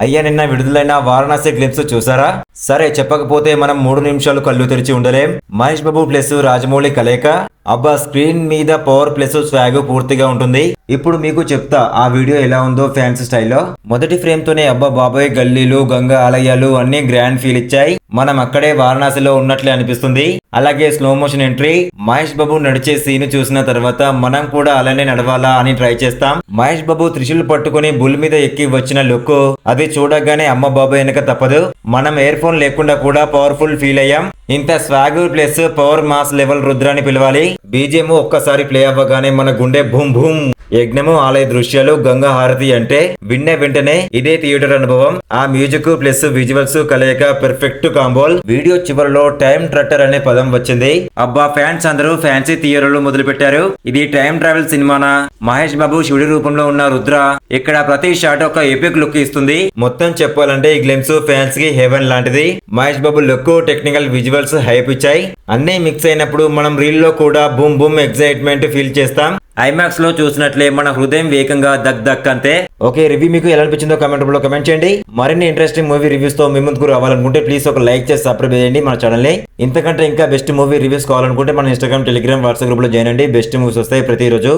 అయ్యా నిన్న విడుదలైన వారణాసి గ్లిమ్స్ చూసారా? సరే చెప్పకపోతే మనం మూడు నిమిషాలు కళ్ళు తెరిచి ఉండలేం. మహేష్ బాబు ప్లస్ రాజమౌళి కలయిక. అబ్బా స్క్రీన్ మీద పవర్ ప్లస్ స్వాగ్ పూర్తిగా ఉంటుంది. ఇప్పుడు మీకు చెప్తా ఆ వీడియో ఎలా ఉందో ఫ్యాన్స్ స్టైల్లో. మొదటి ఫ్రేమ్ తోనే అబ్బా బాబాయ్ గల్లీలు గంగా ఆలయాలు అన్ని గ్రాండ్ ఫీల్ ఇచ్చాయి. మనం అక్కడే వారణాసిలో ఉన్నట్లే అనిపిస్తుంది. అలాగే slow motion entry Mahesh Babu నడిచే సీన్ చూసిన తర్వాత మనం కూడా అలానే నడవాలా అని ట్రై చేస్తాం. మహేష్ బాబు త్రిశూల్ పట్టుకుని బుల్ మీద ఎక్కి వచ్చిన లుక్ అది చూడగానే అమ్మ బాబాయ్ వెనక తప్పదు. మనం ఇయర్ ఫోన్ లేకుండా కూడా పవర్ఫుల్ ఫీల్ అయ్యాం. ఇంత swag plus power mass level రుద్రాన్ని పిలవాలి. బీజేము ఒక్కసారి ప్లే అవ్వగానే మన గుండె భూమ్ భూమ్ యజ్ఞము ఆలయ దృశ్యాలు గంగా హారతి అంటే విన్న వెంటనే ఇదే థియేటర్ అనుభవం. ఆ మ్యూజిక్ ప్లస్ విజువల్స్ కలయిక పెర్ఫెక్ట్ కాంబోల్. వీడియో చివరిలో టైం ట్రట్టర్ అనే పదం వచ్చింది. అబ్బా ఫ్యాన్స్ అందరూ ఫ్యాన్సీ థియేటర్లు మొదలు పెట్టారు ఇది టైం ట్రావెల్ సినిమానా? మహేష్ బాబు శివుడి రూపంలో ఉన్న రుద్ర ఇక్కడ ప్రతి షాట్ ఒక ఎపిక్ లుక్ ఇస్తుంది. మొత్తం చెప్పాలంటే ఈ గ్లిమ్స్ ఫ్యాన్స్కి హెవెన్ లాంటిది. Mahesh Babu look technical visuals hype ఇచ్చాయి. అన్నీ మిక్స్ అయినప్పుడు మనం రీల్లో కూడా బూమ్ బూమ్ ఎక్సైట్మెంట్ ఫీల్ చేస్తాం. ఐమాక్స్లో చూసినట్లే మన హృదయం వేగంగా దగ్ దక్ అంతే. ఓకే రివ్యూ మీకు ఎలా అనిపించిందో కమెంట్లో కమెంట్ చేయండి. మరిన్ని ఇంట్రెస్టింగ్ మూవీ రివ్యూస్తో మీ ముందుకు రావాలనుకుంటే ప్లీజ్ ఒక లైక్ చేసి సబ్స్క్రైబ్ చేయండి మన ఛానల్ని ఇంతకంటే ఇంకా బెస్ట్ మూవీ రివ్యూస్ కావాలనుకుంటే మన ఇన్స్టాగ్రామ్ టెలిగ్రామ్ వాట్సాప్ గ్రూప్లో జాయిన్ అండి బెస్ట్ మూవీస్ వస్తాయి ప్రతిరోజు.